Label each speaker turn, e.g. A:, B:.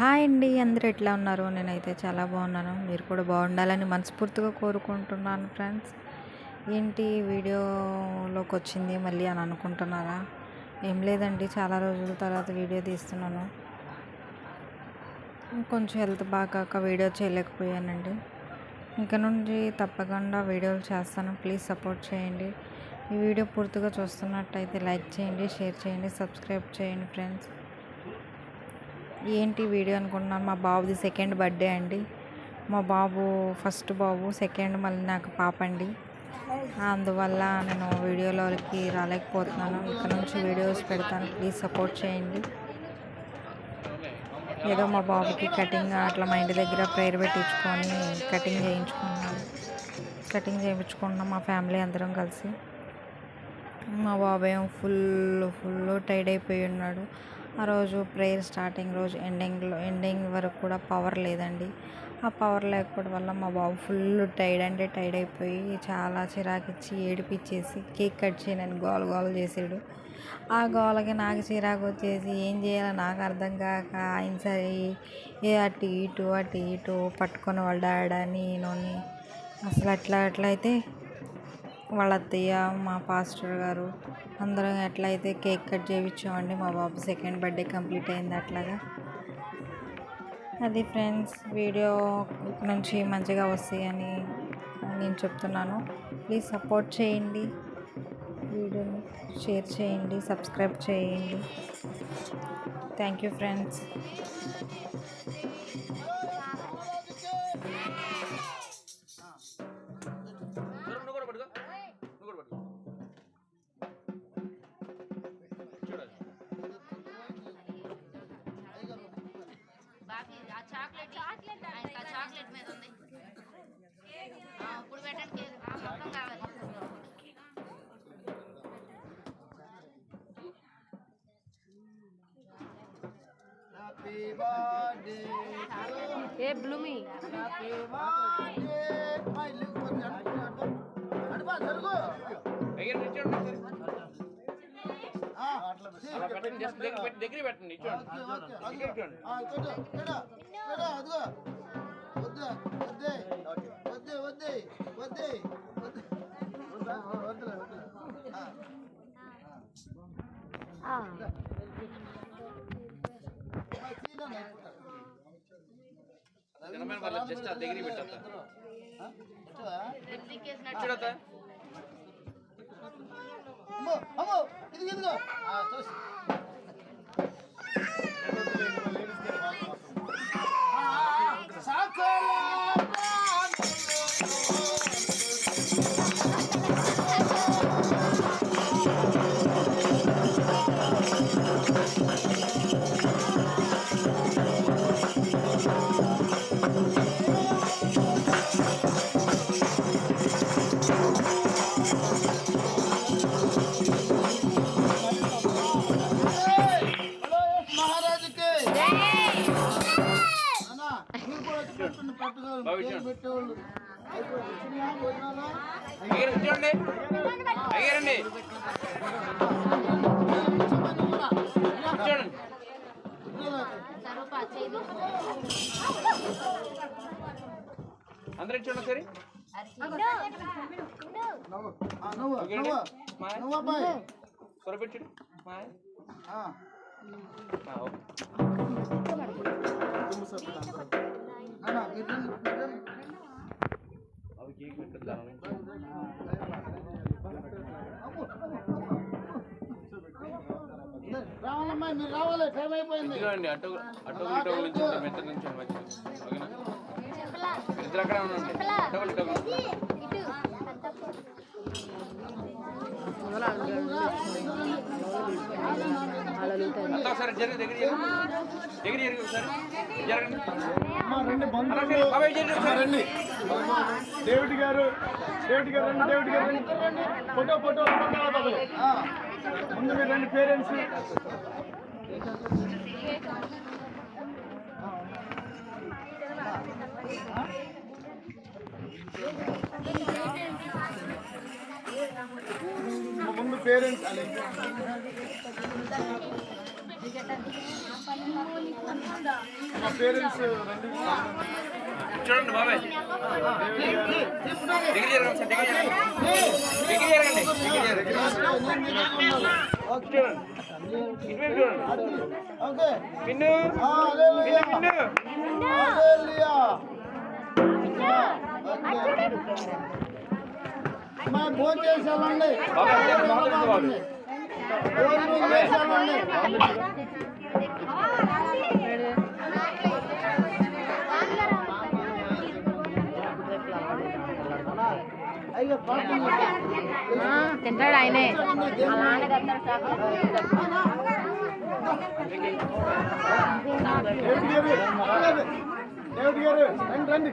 A: Hi అండి అందరూ ఎట్లా ఉన్నారు? నేనైతే చాలా బాగున్నాను. మీరు కూడా బాగుండాలని మనస్ఫూర్తిగా కోరుకుంటున్నాను ఫ్రెండ్స్. ఏంటి వీడియోలోకి వచ్చింది మళ్ళీ అని అనుకుంటున్నారా? ఏం లేదండి చాలా రోజుల తర్వాత వీడియో తీస్తున్నాను. కొంచెం హెల్త్ బాగాక వీడియో చేయలేకపోయానండి. ఇక నుండి తప్పకుండా వీడియోలు చేస్తాను. ప్లీజ్ సపోర్ట్ చేయండి. ఈ వీడియో పూర్తిగా చూస్తున్నట్టయితే లైక్ చేయండి షేర్ చేయండి సబ్స్క్రైబ్ చేయండి ఫ్రెండ్స్. ఏంటి వీడియో అనుకుంటున్నాను. మా బాబుది సెకండ్ బర్త్డే అండి. మా బాబు ఫస్ట్ బాబు సెకండ్ మళ్ళీ నాకు పాప అండి. అందువల్ల నేను వీడియోలోకి రాలేకపోతున్నాను. ఇక్కడ నుంచి వీడియోస్ పెడతాను. ప్లీజ్ సపోర్ట్ చేయండి. ఏదో మా బాబుకి కటింగ్ అట్లా మా ఇంటి దగ్గర ప్రేయర్ పెట్టించుకొని కటింగ్ చేయించుకున్నాను. కటింగ్ చేయించుకున్నాం మా ఫ్యామిలీ అందరం కలిసి. మా బాబాయ్ ఫుల్ ఫుల్ టైడ్ అయిపోయి ఉన్నాడు. ఆ రోజు ప్రేయర్ స్టార్టింగ్ రోజు ఎండింగ్లో ఎండింగ్ వరకు కూడా పవర్ లేదండి. ఆ పవర్ లేకపోవడం వల్ల మా బాబు ఫుల్ టైడ్ అంటే టైడ్ అయిపోయి చాలా చిరాకిచ్చి ఏడిపించేసి కేక్ కట్ చేయనని గోల గోల చేసాడు. ఆ గోలకి నాకు చిరాకు వచ్చేసి ఏం చేయాలో నాకు అర్థం కాక ఆయన సరే ఏ అటు ఇటు అటు ఇటు పట్టుకొని వాళ్ళ డాడీ నేను అసలు అట్లా అట్లయితే వాళ్ళ అత్తయ్య మా పాస్టర్ గారు అందరం ఎట్లయితే కేక్ కట్ చేయించామండి మా బాబు సెకండ్ బర్త్డే కంప్లీట్ అయింది అట్లాగా. అది ఫ్రెండ్స్ వీడియో నుంచి మంచిగా వస్తాయని నేను చెప్తున్నాను. ప్లీజ్ సపోర్ట్ చేయండి. వీడియోని షేర్ చేయండి సబ్స్క్రైబ్ చేయండి. Thank you friends.
B: బాబీ ఆ చాక్లెట్ చాక్లెట్ ఇంకా చాక్లెట్ మీద ఉంది ఆ, ఇప్పుడు పెట్టండి కేక్ ఆ, మొత్తం కావాలి
C: హ్యాపీ బర్త్డే
B: ఏ బ్లూమి
C: హ్యాపీ బర్త్డే మై లివ్ కొంచెం అడుగు అడుగు జరుగు
D: దగ్గర దగ్గర పెట్టి దగ్గర పెట్టండి దగ్గర
C: అదిగో. వద్దు, వద్దే, వద్దే, వద్దే, వద్దే, వద్దే. వద్దా, వద్దులే,
D: జస్ట్ ఆ.
C: ఆ, వచ్చావా?
D: చూడతా
C: అమ్మో అమ్మో ఇదిగో ఇదిగో. 啊都行 కూడా.
D: నిల్చోండి
B: సరూపా చేయి
D: అందరూ
C: నువ్వు
D: ఓకే
C: నువ్వు
D: మాయ? ఓకే.
C: మీరు రావాలి? టైం అయిపోయింది.
D: ఇదిగోండి అటు అటు ఇటు నుంచి మెత్త నుంచి మంచిగా ఓకేనా? ఇద్దరు అక్కడే ఉండండి. డబుల్ డబుల్ అంతా ఒకసారి జరిగి దగ్గర జరుగు. దగ్గర జరిగి ఒకసారి. జరగండి. అలా ఒకసారి బాబాయ్ జరిగి ఒకసారి.
E: రండి. డేవిడ్ గారు డేవిడ్ గారు రండి డేవిడ్ గారు రండి. ఫోటో ఫోటో
C: ఆ.
E: ముందు మీరు రండి పేరెంట్స్. ముందు పేరెంట్స్ మా పేరెంట్స్
D: చూడండి బాబాయ్. జరగండి జరగండి. దగ్గర జరగండి.
C: ఓకే. ఓకే ఆ, భోజనం చేసేవాళ్ళండి భోజనం
B: తింటాడు ఆయనే.
E: రండి రండి.